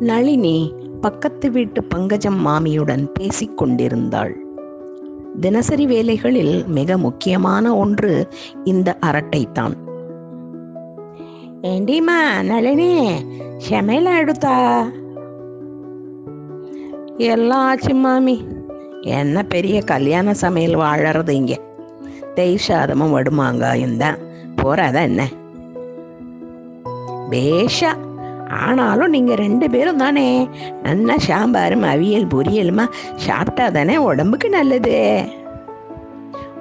நளினி பக்கத்து வீட்டு பங்கஜம் மாமியுடன் பேசிக் கொண்டிருந்தாள் தினசரி வேலைகளில் மிக முக்கியமான ஒன்று இந்த அரட்டைத்தான். ஏண்டிமா நளினி சமையல் எடுத்தா? எல்லாம் ஆச்சு மாமி? என்ன பெரிய கல்யாண சமையல் வாழறது இங்க? தெய் சாதமும் வடுமாங்காயும் தான். போறாதா என்ன? பேஷா ஆனாலும் நீங்கள் ரெண்டு பேரும் தானே? நல்லா சாம்பாரும் அவியல் பொரியலுமா சாப்பிட்டா தானே உடம்புக்கு நல்லது.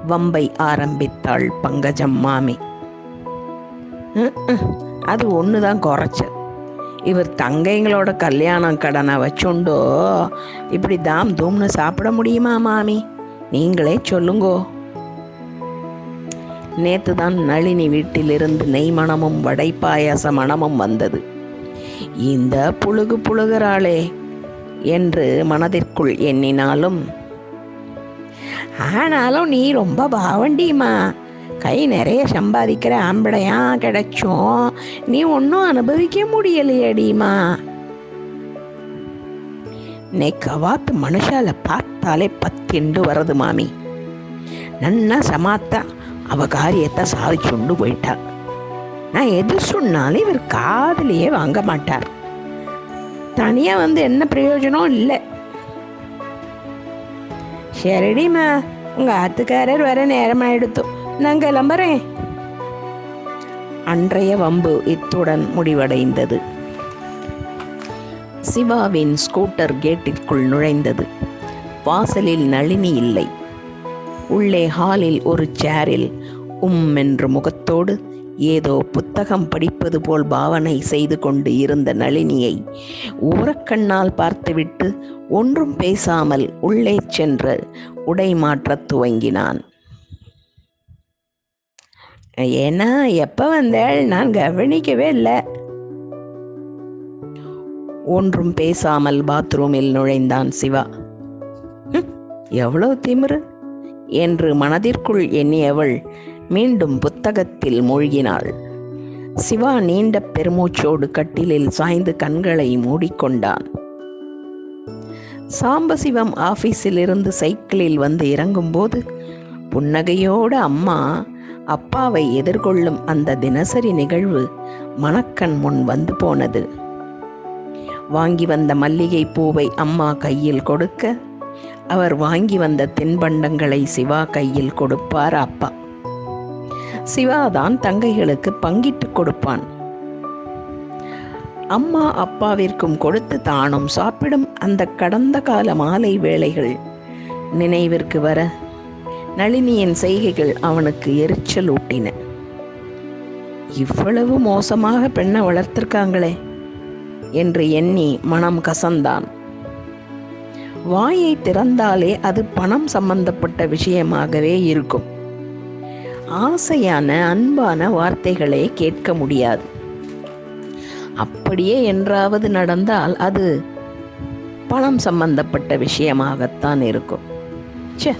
வம்பை ஆரம்பித்தாள் பங்கஜம் மாமி. அது ஒன்று தான் குறைச்சல். இவர் தங்கைங்களோட கல்யாணம் கடனை வச்சுண்டோ? இப்படி தாம் தூம்னு சாப்பிட முடியுமா மாமி? நீங்களே சொல்லுங்கோ. நேத்து தான் நளினி வீட்டிலிருந்து நெய் மணமும் வடை பாயாச மணமும் வந்தது. இந்த புழுகு புழுகிறாளே என்று மனதிற்குள் எண்ணினாலும் ஆனாலும் நீ ரொம்ப பாவண்டிமா கை நிறைய சம்பாதிக்கிற ஆம்படையா கிடைச்சும் நீ ஒன்றும் அனுபவிக்க முடியலையடிமா நீ கவாத்து மனுஷால பார்த்தாலே பத்திண்டு வருது மாமி. நன்னா சமாத்தா அவ காரியத்தை சாதிச்சுண்டு போயிட்டா. நான் எது சொன்னாலும் இவர் காதலியே வாங்க மாட்டார். தனியாக வந்து என்ன பிரயோஜனம் இல்லை. சரிடிம்மா உங்கள் ஆத்துக்காரர் வர நேரமாயிடுத்து. நான் கிளம்புறேன். அன்றைய வம்பு இத்துடன் முடிவடைந்தது. சிவாவின் ஸ்கூட்டர் கேட்டிற்குள் நுழைந்தது. வாசலில் நளினி இல்லை. உள்ளே ஹாலில் ஒரு சேரில் உம் என்று முகத்தோடு ஏதோ புத்தகம் படிப்பது போல் பாவனை செய்து கொண்டு இருந்த நளினியை ஊரக்கண்ணால் பார்த்துவிட்டு ஒன்றும் பேசாமல் உள்ளே சென்று உடை மாற்றத் துவங்கினான். ஏன்னா எப்ப வந்தால் நான் கவனிக்கவே இல்லை. ஒன்றும் பேசாமல் பாத்ரூமில் நுழைந்தான் சிவா. "ஹம், எவ்வளவு திமிரு! என்று மனதிற்குள் எண்ணியவள் மீண்டும் புத்தகத்தில் மூழ்கினாள். சிவா நீண்ட பெருமூச்சோடு கட்டிலில் சாய்ந்து கண்களை மூடிக்கொண்டான். சாம்பசிவம் ஆபீஸிலிருந்து சைக்கிளில் வந்து இறங்கும்போது புன்னகையோடு அம்மா அப்பாவை எதிர்கொள்ளும் அந்த தினசரி நிகழ்வு மணக்கண் முன் வந்து போனது. வாங்கி வந்த மல்லிகை பூவை அம்மா கையில் கொடுக்க அவர் வாங்கி வந்த தின்பண்டங்களை சிவா கையில் கொடுப்பார் அப்பா. சிவாதான் தங்கைகளுக்கு பங்கிட்டு கொடுப்பான். அம்மா அப்பாவிற்கும் கொடுத்து தானும் சாப்பிடும் அந்த கடந்த கால மாலை வேளைகள் நினைவிற்கு வர நளினியின் செய்கைகள் அவனுக்கு எரிச்சல் ஊட்டின. இவ்வளவு மோசமாக பெண்ணை வளர்த்திருக்காங்களே என்று எண்ணி மனம் கசந்தான். வாயை திறந்தாலே அது பணம் சம்பந்தப்பட்ட விஷயமாகவே இருக்கும். ஆசையான அன்பான வார்த்தைகளை கேட்க முடியாது. அப்படியே என்றாவது நடந்தால் அது பணம் சம்பந்தப்பட்ட விஷயமாகத்தான் இருக்கும். ச்சே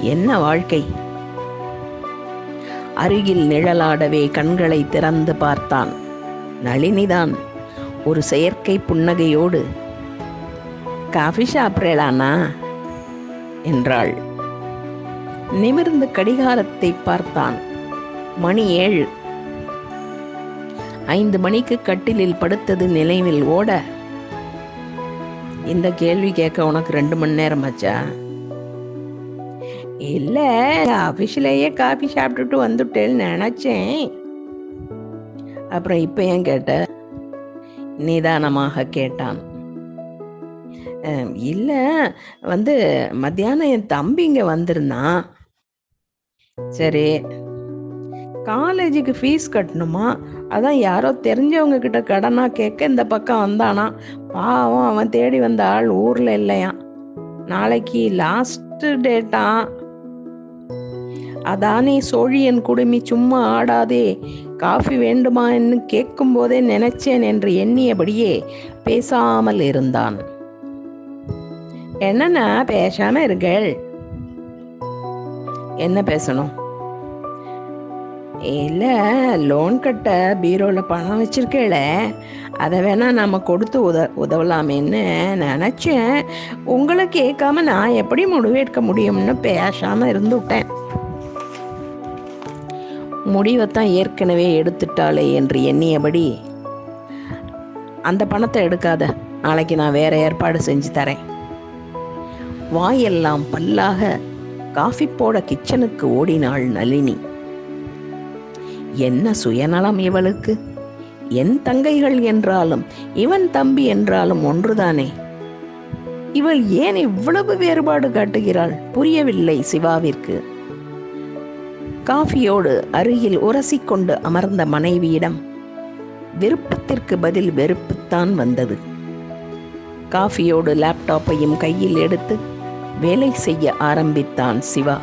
என்ன வாழ்க்கை? அருகில் நிழலாடவே கண்களை திறந்து பார்த்தான். நளினிதான் ஒரு செயற்கை புன்னகையோடு காஃபி சாப்பிட்றேடானா என்றாள். நிமிர்ந்து கடிகாரத்தை பார்த்தான். மணி ஏழு. ஐந்து மணிக்கு கட்டிலில் படுத்தது நினைவில் ஓட இந்த கேள்வி கேட்க உனக்கு ரெண்டு மணி நேரம் ஆச்சா? இல்ல ஆஃபீஸ்லேயே காஃபி சாப்பிட்டுட்டு வந்துட்டேன்னு நினைச்சேன். அப்புறம் இப்ப ஏன் கேட்ட? நிதானமாக கேட்டான். இல்லை வந்து மத்தியானம் என் தம்பி இங்கே வந்திருந்தான். சரி. காலேஜுக்கு ஃபீஸ் கட்டணுமா? அதான் யாரோ தெரிஞ்சவங்க கிட்ட கடனா கேட்க இந்த பக்கம் வந்தானா. பாவம் அவன் தேடி வந்த ஆள் ஊர்ல இல்லையா? நாளைக்கு லாஸ்ட் டேட்டா அதானே சோழியன் குடுமி சும்மா ஆடாதே. காஃபி வேண்டுமான்னு கேட்கும் போதே நினைச்சேன் என்று எண்ணியபடியே பேசாமல் இருந்தான். என்னன்னா பேசாம இருங்கள். என்ன பேசணும்? இல்லை லோன் கட்ட பீரோவில் பணம் வச்சிருக்கேள. அதை வேணா நம்ம கொடுத்து உத உதவலாமேன்னு நினச்சேன். உங்களை கேட்காம நான் எப்படி முடிவெடுக்க முடியும்னு பேசாமல் இருந்துவிட்டேன் முடிவைத்தான் ஏற்கனவே எடுத்துட்டாளே என்று எண்ணியபடி அந்த பணத்தை எடுக்காத. நாளைக்கு நான் வேற ஏற்பாடு செஞ்சு தரேன். வாயெல்லாம் பல்லாக காஃபி போட கிச்சனுக்கு ஓடினாள் நளினி. என்ன சுயநலம் இவளுக்கு? என் தங்கைகள் என்றாலும் இவன் தம்பி என்றாலும் ஒன்றுதானே? இவள் ஏன் இவ்வளவு வேறுபாடு காட்டுகிறாள்? புரியவில்லை சிவாவிற்கு. காஃபியோடு அருகில் உரசிக்கொண்டு அமர்ந்த மனைவியிடம் விருப்பத்திற்கு பதில் வெறுப்புத்தான் வந்தது. காஃபியோடு லேப்டாப்பையும் கையில் எடுத்து வேலை செய்ய ஆரம்பித்தான் சிவா.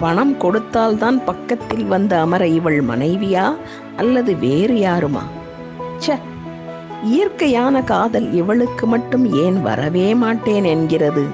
பணம் கொடுத்தால்தான் பக்கத்தில் வந்து அமர இவள் மனைவியா அல்லது வேறு யாருமா? ச்ச இயற்கையான காதல் இவளுக்கு மட்டும் ஏன் வரவே மாட்டேன் என்கிறது.